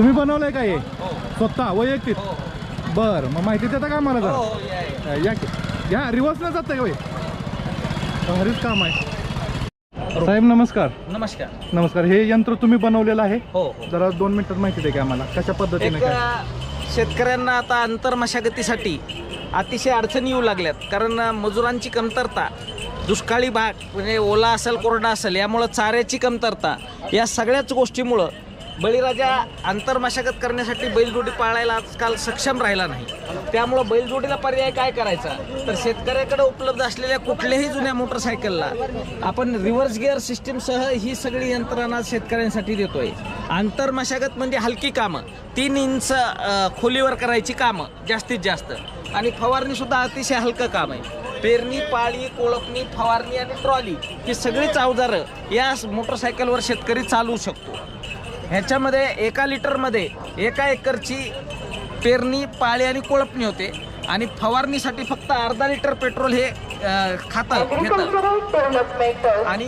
तुम्ही बनवलंय का हे? स्वतः वैयक्तिक? बर मग माहिती देता का मला हो, जरा या की. या जात का भारीच काम आहे. साहेब नमस्कार. नमस्कार. नमस्कार. हे यंत्र तुम्ही बनवलेलं आहे? हो हो. जरा दोन मिनिटात माहिती दे का आम्हाला. कशा पद्धतीने एक काय? अ, शेतकऱ्यांना आता अंतर्मशागतीसाठी अतिशय अडचणी येऊ लागल्यात. कारण अ, मजुरांची कमतरता दुष्काळी भाग म्हणजे ओला असेल कोरडा असेल यामुळं चाऱ्याची कमतरता या सगळ्याच गोष्टीमुळं बळीराजा आंतरमशागत करण्यासाठी बैलजोडी पाळायला आजकाल सक्षम राहिला नाही. त्यामुळं बैलजोडीला पर्याय काय करायचा? तर शेतकऱ्याकडे उपलब्ध असलेल्या कुठल्याही जुन्या मोटरसायकलला आपण रिव्हर्स गिअर सिस्टीमसह ही सगळी यंत्रणा शेतकऱ्यांसाठी देतोय. आंतरमशागत म्हणजे हलकी कामं. तीन इंच खोलीवर करायची कामं जास्तीत जास्त. आणि फवारणीसुद्धा अतिशय हलकं काम आहे. पेरणी पाळी कोळपणी फवारणी आणि ट्रॉली ही सगळीच अवजारं या मोटरसायकलवर शेतकरी चालवू शकतो. ह्याच्यामध्ये एका लिटरमध्ये एका एकरची पेरणी पाळी आणि कोळपणी होते. आणि फवारणीसाठी फक्त अर्धा लिटर पेट्रोल हे खातं घेतं आणि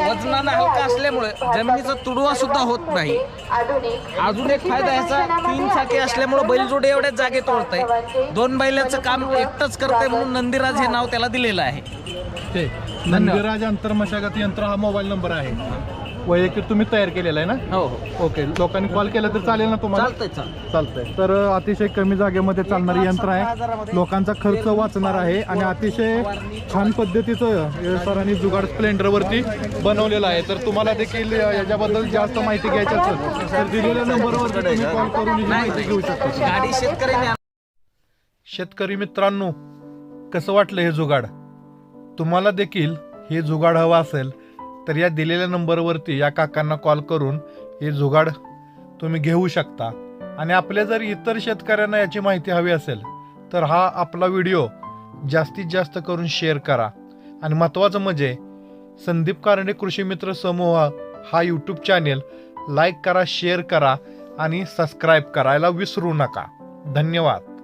वजनानं हलका असल्यामुळे जमिनीचा तुडवा सुद्धा होत नाही. अजून एक फायदा ह्याचा तीन चाकी असल्यामुळे बैलजोडे एवढ्याच जागे तोडतंय दोन बैलाचं काम एकटंच करतंय म्हणून नंदीराज हे नाव त्याला दिलेलं आहे. ते नंदीराज अंतर्मशागत यंत्र हा मोबाईल नंबर आहे. वैयक्तिक तुम्ही तयार केलेला आहे ना? हो हो. ओके लोकांनी कॉल केला तर चालेल ना तुम्हाला? चालतंय चालतंय चालतंय. तर अतिशय कमी जागेमध्ये चालणारे यंत्र आहे. लोकांचा खर्च वाचणार आहे आणि अतिशय छान पद्धतीचं सरांनी जुगाड स्प्लेंडरवरती बनवलेलं आहे. तर तुम्हाला देखील याच्याबद्दल जास्त माहिती घ्यायची असेल तर दिलेल्या नंबरवरती तुम्ही कॉल करून ही माहिती घेऊ शकता. गाडी शेतकऱ्यांनी शेतकरी मित्रांनो कसं वाटलं हे जुगाड? तुम्हाला देखील हे जुगाड हवं असेल तर या दिलेल्या नंबरवरती या काकांना कॉल करून हे जुगाड तुम्ही घेऊ शकता. आणि आपल्या जर इतर शेतकऱ्यांना याची माहिती हवी असेल तर हा आपला व्हिडिओ जास्तीत जास्त करून शेअर करा. आणि महत्त्वाचं म्हणजे संदीप कारंडे कृषी मित्र समूह हा यूट्यूब चॅनेल लाईक करा शेअर करा आणि सबस्क्राईब करायला विसरू नका. धन्यवाद.